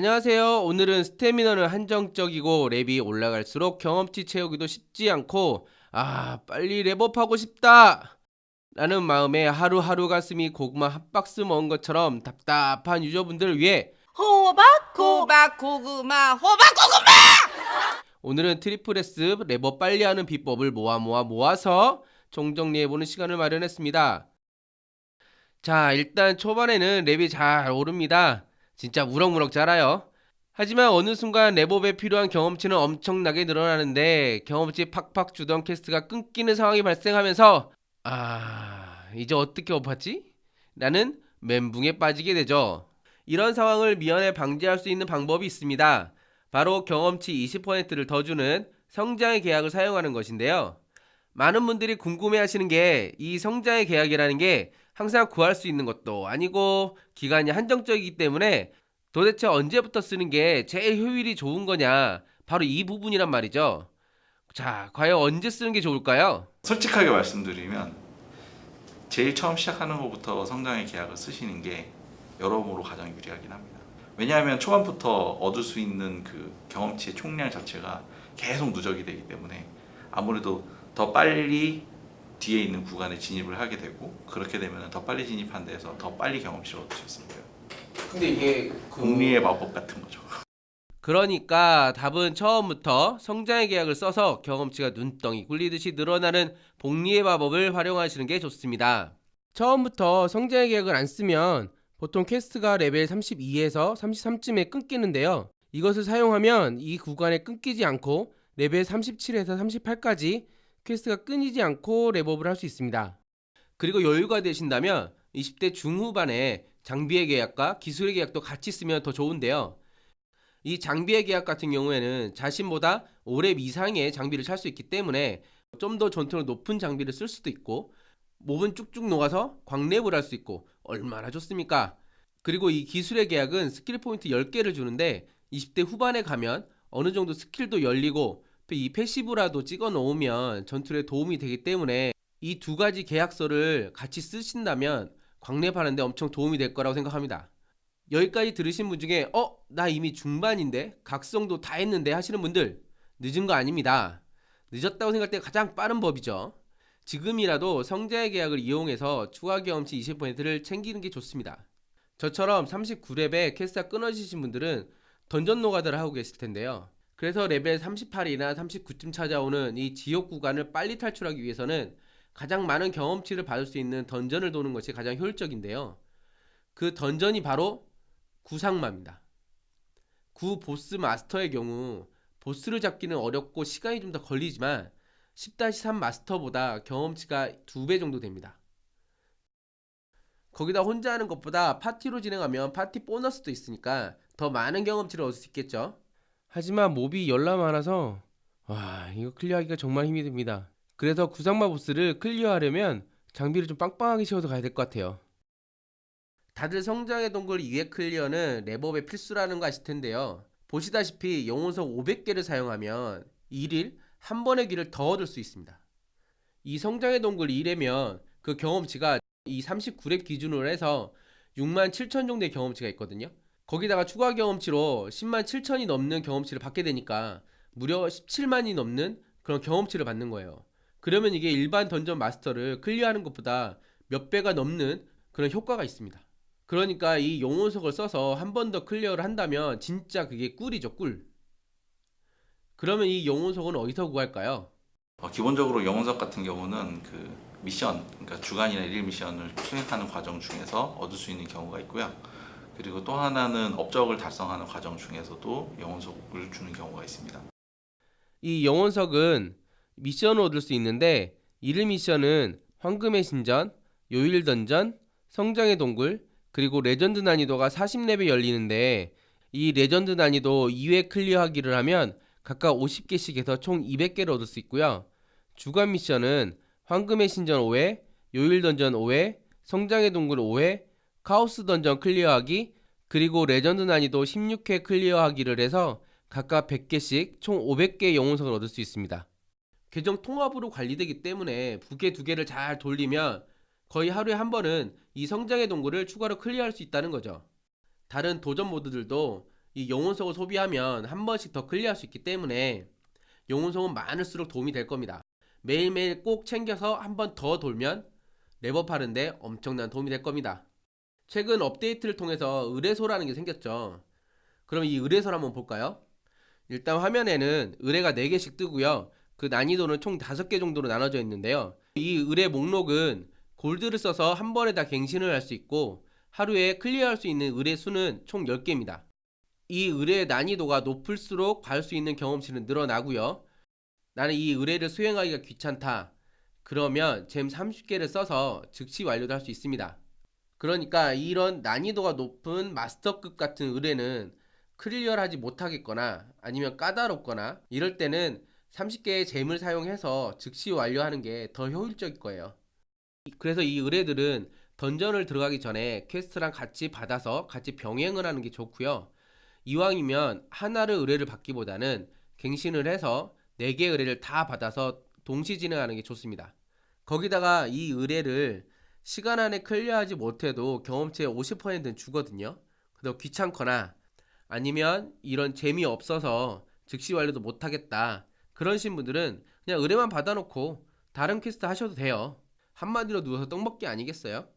안녕하세요. 오늘은 스태미너는 한정적이고 랩이 올라갈수록 경험치 채우기도 쉽지 않고 아 빨리 랩업하고 싶다 라는 마음에 하루하루 가슴이 고구마 한 박스 먹은 것처럼 답답한 유저분들을 위해 호박 호박 고구마 호박 고구마 오늘은 트리플 S 랩업 빨리 하는 비법을 모아 모아 모아서 총정리해보는 시간을 마련했습니다. 자, 일단 초반에는 랩이 잘 오릅니다. 진짜 무럭무럭 자라요. 하지만 어느 순간 랩업에 필요한 경험치는 엄청나게 늘어나는데 경험치 팍팍 주던 캐스트가 끊기는 상황이 발생하면서 아, 이제 어떻게 업하지? 라는 멘붕에 빠지게 되죠. 이런 상황을 미연에 방지할 수 있는 방법이 있습니다. 바로 경험치 20%를 더 주는 성장의 계약을 사용하는 것인데요. 많은 분들이 궁금해 하시는 게 이 성장의 계약이라는 게 항상 구할 수 있는 것도 아니고 기간이 한정적이기 때문에 도대체 언제부터 쓰는 게 제일 효율이 좋은 거냐. 바로 이 부분이란 말이죠. 자, 과연 언제 쓰는 게 좋을까요? 솔직하게 말씀드리면 제일 처음 시작하는 것부터 성장의 계약을 쓰시는 게 여러모로 가장 유리하긴 합니다. 왜냐하면 초반부터 얻을 수 있는 그 경험치의 총량 자체가 계속 누적이 되기 때문에 아무래도 더 빨리 뒤에 있는 구간에 진입을 하게 되고 그렇게 되면 더 빨리 진입한 데에서 더 빨리 경험치를 얻을 수 있습니다. 근데 이게 공리의 마법 같은 거죠. 그러니까 답은 처음부터 성장의 계약을 써서 경험치가 눈덩이 굴리듯이 늘어나는 복리의 마법을 활용하시는 게 좋습니다. 처음부터 성장의 계약을 안 쓰면 보통 퀘스트가 레벨 32에서 33쯤에 끊기는데요. 이것을 사용하면 이 구간에 끊기지 않고 레벨 37에서 38까지 퀘스트가 끊이지 않고 랩업을 할 수 있습니다. 그리고 여유가 되신다면 20대 중후반에 장비의 계약과 기술의 계약도 같이 쓰면 더 좋은데요. 이 장비의 계약 같은 경우에는 자신보다 5렙 이상의 장비를 살 수 있기 때문에 좀 더 전투력 높은 장비를 쓸 수도 있고 몸은 쭉쭉 녹아서 광랩을 할 수 있고 얼마나 좋습니까? 그리고 이 기술의 계약은 스킬 포인트 10개를 주는데 20대 후반에 가면 어느 정도 스킬도 열리고 또 이 패시브라도 찍어 놓으면 전투에 도움이 되기 때문에 이 두 가지 계약서를 같이 쓰신다면 광랩하는데 엄청 도움이 될 거라고 생각합니다. 여기까지 들으신 분 중에 어? 나 이미 중반인데 각성도 다 했는데 하시는 분들 늦은 거 아닙니다. 늦었다고 생각할 때 가장 빠른 법이죠. 지금이라도 성자의 계약을 이용해서 추가 경험치 20%를 챙기는 게 좋습니다. 저처럼 39렙에 캐스가 끊어지신 분들은 던전 노가다를 하고 계실 텐데요. 그래서 레벨 38이나 39쯤 찾아오는 이 지옥 구간을 빨리 탈출하기 위해서는 가장 많은 경험치를 받을 수 있는 던전을 도는 것이 가장 효율적인데요. 그 던전이 바로 구상마입니다. 구 보스 마스터의 경우 보스를 잡기는 어렵고 시간이 좀 더 걸리지만 10-3 마스터보다 경험치가 2배 정도 됩니다. 거기다 혼자 하는 것보다 파티로 진행하면 파티 보너스도 있으니까 더 많은 경험치를 얻을 수 있겠죠. 하지만 몹이 열나 많아서 와 이거 클리어하기가 정말 힘이 듭니다. 그래서 구상마 보스를 클리어하려면 장비를 좀 빵빵하게 씌워서 가야 될 것 같아요. 다들 성장의 동굴 2회 클리어는 랩업의 필수라는 거 아실 텐데요. 보시다시피 영혼석 500개를 사용하면 1일 한 번의 귀를 더 얻을 수 있습니다. 이 성장의 동굴 2래면 그 경험치가 이 39렙 기준으로 해서 6만 7천 정도의 경험치가 있거든요. 거기다가 추가 경험치로 10만 7천이 넘는 경험치를 받게 되니까 무려 17만이 넘는 그런 경험치를 받는 거예요. 그러면 이게 일반 던전 마스터를 클리어하는 것보다 몇 배가 넘는 그런 효과가 있습니다. 그러니까 이 용원석을 써서 한 번 더 클리어를 한다면 진짜 그게 꿀이죠 꿀. 그러면 이 용원석은 어디서 구할까요? 어, 기본적으로 영혼석 같은 경우는 그 미션, 그러니까 주간이나 일일 미션을 수행하는 과정 중에서 얻을 수 있는 경우가 있고요. 그리고 또 하나는 업적을 달성하는 과정 중에서도 영혼석을 주는 경우가 있습니다. 이 영혼석은 미션을 얻을 수 있는데 이름 미션은 황금의 신전, 요일 던전, 성장의 동굴, 그리고 레전드 난이도가 40렙에 열리는데 이 레전드 난이도 2회 클리어하기를 하면 각각 50개씩 해서 총 200개를 얻을 수 있고요. 주간 미션은 황금의 신전 5회, 요일 던전 5회, 성장의 동굴 5회, 카오스 던전 클리어하기, 그리고 레전드 난이도 16회 클리어하기를 해서 각각 100개씩 총 500개의 영혼석을 얻을 수 있습니다. 계정 통합으로 관리되기 때문에 부계 두 개를 잘 돌리면 거의 하루에 한 번은 이 성장의 동굴을 추가로 클리어할 수 있다는 거죠. 다른 도전 모드들도 이 영혼석을 소비하면 한 번씩 더 클리어할 수 있기 때문에 영혼석은 많을수록 도움이 될 겁니다. 매일매일 꼭 챙겨서 한 번 더 돌면 레버업 하는데 엄청난 도움이 될 겁니다. 최근 업데이트를 통해서 의뢰소라는 게 생겼죠. 그럼 이 의뢰소를 한번 볼까요? 일단 화면에는 의뢰가 4개씩 뜨고요. 그 난이도는 총 5개 정도로 나눠져 있는데요. 이 의뢰 목록은 골드를 써서 한 번에 다 갱신을 할 수 있고 하루에 클리어할 수 있는 의뢰 수는 총 10개입니다. 이 의뢰의 난이도가 높을수록 받을 수 있는 경험치는 늘어나고요. 나는 이 의뢰를 수행하기가 귀찮다. 그러면 잼 30개를 써서 즉시 완료도 할 수 있습니다. 그러니까 이런 난이도가 높은 마스터급 같은 의뢰는 클리어를 하지 못하겠거나 아니면 까다롭거나 이럴 때는 30개의 잼을 사용해서 즉시 완료하는 게 더 효율적일 거예요. 그래서 이 의뢰들은 던전을 들어가기 전에 퀘스트랑 같이 받아서 같이 병행을 하는 게 좋고요. 이왕이면 하나를 의뢰를 받기보다는 갱신을 해서 4개 의뢰를 다 받아서 동시 진행하는 게 좋습니다. 거기다가 이 의뢰를 시간 안에 클리어하지 못해도 경험치의 50%는 주거든요. 그래서 귀찮거나 아니면 이런 재미없어서 즉시 완료도 못하겠다. 그러신 분들은 그냥 의뢰만 받아놓고 다른 퀘스트 하셔도 돼요. 한마디로 누워서 떡 먹기 아니겠어요?